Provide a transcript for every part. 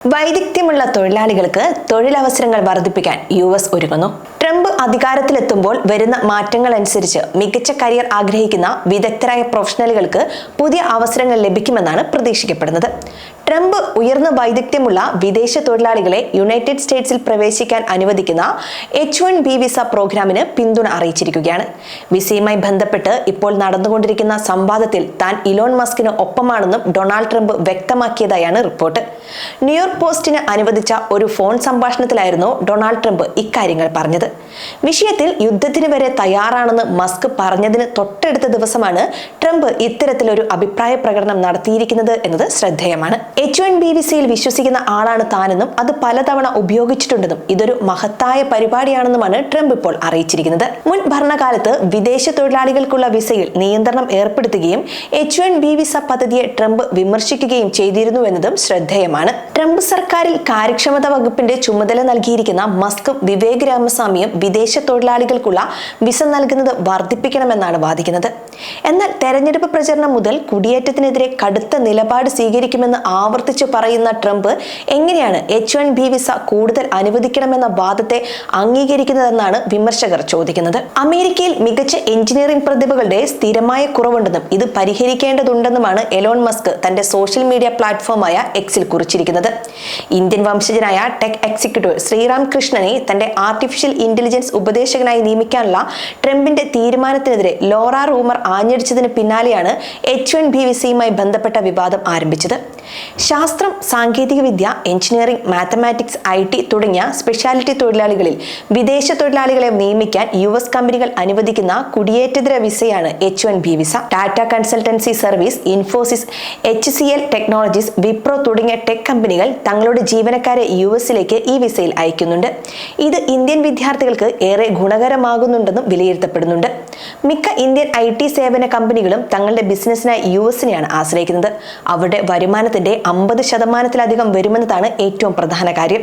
വൈദഗ്ധ്യമുള്ള തൊഴിലാളികൾക്ക് തൊഴിലവസരങ്ങൾ വർദ്ധിപ്പിക്കാൻ യു എസ് ഒരുങ്ങുന്നു ട്രംപ് അധികാരത്തിലെത്തുമ്പോൾ വരുന്ന മാറ്റങ്ങൾ അനുസരിച്ച് മികച്ച കരിയർ ആഗ്രഹിക്കുന്ന വിദഗ്ധരായ പ്രൊഫഷണലുകൾക്ക് പുതിയ അവസരങ്ങൾ ലഭിക്കുമെന്നാണ് പ്രതീക്ഷിക്കപ്പെടുന്നത്. ട്രംപ് ഉയർന്ന വൈദഗ്ധ്യമുള്ള വിദേശ തൊഴിലാളികളെ യുണൈറ്റഡ് സ്റ്റേറ്റ്സിൽ പ്രവേശിക്കാൻ അനുവദിക്കുന്ന എച്ച് വൺ ബി വിസ പ്രോഗ്രാമിന് പിന്തുണ അറിയിച്ചിരിക്കുകയാണ്. വിസയുമായി ബന്ധപ്പെട്ട് ഇപ്പോൾ നടന്നുകൊണ്ടിരിക്കുന്ന സംവാദത്തിൽ താൻ ഇലോൺ മസ്കിന് ഒപ്പമാണെന്നും ഡൊണാൾഡ് ട്രംപ് വ്യക്തമാക്കിയതായാണ് റിപ്പോർട്ട്. ന്യൂയോർക്ക് പോസ്റ്റിന് അനുവദിച്ച ഒരു ഫോൺ സംഭാഷണത്തിലായിരുന്നു ഡൊണാൾഡ് ട്രംപ് ഇക്കാര്യങ്ങൾ പറഞ്ഞത്. വിഷയത്തിൽ യുദ്ധത്തിന് വരെ തയ്യാറാണെന്ന് മസ്ക് പറഞ്ഞതിന് തൊട്ടടുത്ത ദിവസമാണ് ട്രംപ് ഇത്തരത്തിലൊരു അഭിപ്രായ പ്രകടനം നടത്തിയിരിക്കുന്നത് എന്നത് ശ്രദ്ധേയമാണ്. എച്ച് വൺ ബി വിസയിൽ വിശ്വസിക്കുന്ന ആളാണ് താനെന്നും അത് പലതവണ ഉപയോഗിച്ചിട്ടുണ്ടെന്നും ഇതൊരു മഹത്തായ പരിപാടിയാണെന്നുമാണ് ട്രംപ് ഇപ്പോൾ അറിയിച്ചിരിക്കുന്നത്. മുൻ ഭരണകാലത്ത് വിദേശ തൊഴിലാളികൾക്കുള്ള വിസയിൽ നിയന്ത്രണം ഏർപ്പെടുത്തുകയും എച്ച് വൺ ബി വിസ പദ്ധതിയെ ട്രംപ് വിമർശിക്കുകയും ചെയ്തിരുന്നു എന്നതും ശ്രദ്ധേയമാണ്. ട്രംപ് സർക്കാരിൽ കാര്യക്ഷമത വകുപ്പിന്റെ ചുമതല നൽകിയിരിക്കുന്ന മസ്കും വിവേക് രാമസ്വാമിയും വിദേശ തൊഴിലാളികൾക്കുള്ള വിസ നൽകുന്നത് വർദ്ധിപ്പിക്കണമെന്നാണ് വാദിക്കുന്നത്. എന്നാൽ തെരഞ്ഞെടുപ്പ് പ്രചരണം മുതൽ കുടിയേറ്റത്തിനെതിരെ കടുത്ത നിലപാട് സ്വീകരിക്കുമെന്ന് ആവർത്തിച്ചു പറയുന്ന ട്രംപ് എങ്ങനെയാണ് എച്ച് വൺ ബി വിസ കൂടുതൽ അനുവദിക്കണമെന്ന വാദത്തെ അംഗീകരിക്കുന്നതെന്നാണ് വിമർശകർ ചോദിക്കുന്നത്. അമേരിക്കയിൽ മികച്ച എഞ്ചിനീയറിംഗ് പ്രതിഭകളുടെ സ്ഥിരമായ കുറവുണ്ടെന്നും ഇത് പരിഹരിക്കേണ്ടതുണ്ടെന്നുമാണ് എലോൺ മസ്ക് തന്റെ സോഷ്യൽ മീഡിയ പ്ലാറ്റ്ഫോമായ എക്സിൽ കുറിച്ചിരിക്കുന്നത്. ഇന്ത്യൻ വംശജനായ ടെക് എക്സിക്യൂട്ടീവ് ശ്രീറാം കൃഷ്ണനെ തന്റെ ആർട്ടിഫിഷ്യൽ ഇന്റലിജൻസ് ഉപദേശകനായി നിയമിക്കാനുള്ള ട്രംപിന്റെ തീരുമാനത്തിനെതിരെ ലോറ റൂമർ ആഞ്ഞടിച്ചതിന് പിന്നാലെയാണ് എച്ച് വൺ ബി വിസയുമായി ബന്ധപ്പെട്ട വിവാദം ആരംഭിച്ചത്. ശാസ്ത്രം സാങ്കേതികവിദ്യ എഞ്ചിനീയറിംഗ് മാത്തമാറ്റിക്സ് ഐ ടി തുടങ്ങിയ സ്പെഷ്യാലിറ്റി തൊഴിലാളികളിൽ വിദേശ തൊഴിലാളികളെ നിയമിക്കാൻ യു എസ് കമ്പനികൾ അനുവദിക്കുന്ന കുടിയേറ്റതര വിസയാണ് H one B visa. Tata consultancy service Infosys H C L technologies Wipro തുടങ്ങിയ ടെക് കമ്പനികൾ തങ്ങളുടെ ജീവനക്കാരെ യു എസിലേക്ക് ഈ വിസയിൽ അയക്കുന്നുണ്ട്. ഇത് ഇന്ത്യൻ വിദ്യാർത്ഥികൾക്ക് ഏറെ ഗുണകരമാകുന്നുണ്ടെന്നും വിലയിരുത്തപ്പെടുന്നുണ്ട്. മിക്ക ഇന്ത്യൻ ഐ ടി സേവന കമ്പനികളും തങ്ങളുടെ ബിസിനസ്സിനായി യു എസിനെയാണ് ആശ്രയിക്കുന്നത്. അവരുടെ വരുമാനത്തിന്റെ അമ്പത് ശതമാനത്തിലധികം വരുമെന്നതാണ് ഏറ്റവും പ്രധാന കാര്യം.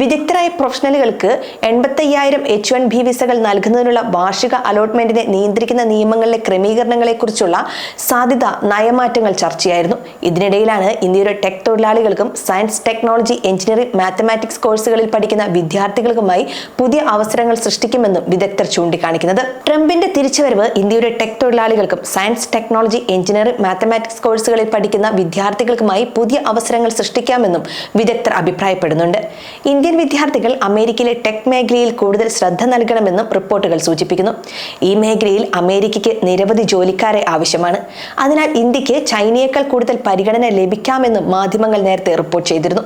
വിദഗ്ധരായ പ്രൊഫഷണലുകൾക്ക് എൺപത്തയ്യായിരം എച്ച് വൺ ബി വിസകൾ നൽകുന്നതിനുള്ള വാർഷിക അലോട്ട്മെന്റിനെ നിയന്ത്രിക്കുന്ന നിയമങ്ങളിലെ ക്രമീകരണങ്ങളെക്കുറിച്ചുള്ള സാധ്യത നയമാറ്റങ്ങൾ ചർച്ചയായിരുന്നു. ഇതിനിടയിലാണ് ഇന്ത്യയുടെ ടെക് തൊഴിലാളികൾക്കും സയൻസ് ടെക്നോളജി എഞ്ചിനീയറിംഗ് മാത്തമാറ്റിക്സ് കോഴ്സുകളിൽ പഠിക്കുന്ന വിദ്യാർത്ഥികൾക്കുമായി പുതിയ അവസരങ്ങൾ സൃഷ്ടിക്കുമെന്നും വിദഗ്ധർ ചൂണ്ടിക്കാണിക്കുന്നത്. ട്രംപിന്റെ തിരിച്ചുവരവ് ഇന്ത്യയുടെ ടെക് തൊഴിലാളികൾക്കും സയൻസ് ടെക്നോളജി എഞ്ചിനീയറിംഗ് മാത്തമാറ്റിക്സ് കോഴ്സുകളിൽ പഠിക്കുന്ന വിദ്യാർത്ഥികൾക്കുമായി പുതിയ അവസരങ്ങൾ സൃഷ്ടിക്കാമെന്നും വിദഗ്ധർ അഭിപ്രായപ്പെടുന്നുണ്ട്. ഇന്ത്യൻ വിദ്യാർത്ഥികൾ അമേരിക്കയിലെ ടെക് മേഖലയിൽ കൂടുതൽ ശ്രദ്ധ നൽകണമെന്നും റിപ്പോർട്ടുകൾ സൂചിപ്പിക്കുന്നു. ഈ മേഖലയിൽ അമേരിക്കയ്ക്ക് നിരവധി ജോലിക്കാരെ ആവശ്യമാണ്. അതിനാൽ ഇന്ത്യയ്ക്ക് ചൈനയേക്കാൾ കൂടുതൽ പരിഗണന ലഭിക്കാമെന്നും മാധ്യമങ്ങൾ നേരത്തെ റിപ്പോർട്ട് ചെയ്തിരുന്നു.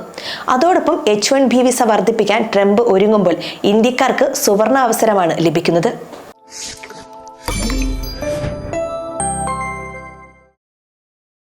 അതോടൊപ്പം എച്ച് വൺ ബി വിസ വർദ്ധിപ്പിക്കാൻ ട്രംപ് ഒരുങ്ങുമ്പോൾ ഇന്ത്യക്കാർക്ക് സുവർണ അവസരമാണ് ലഭിക്കുന്നത്.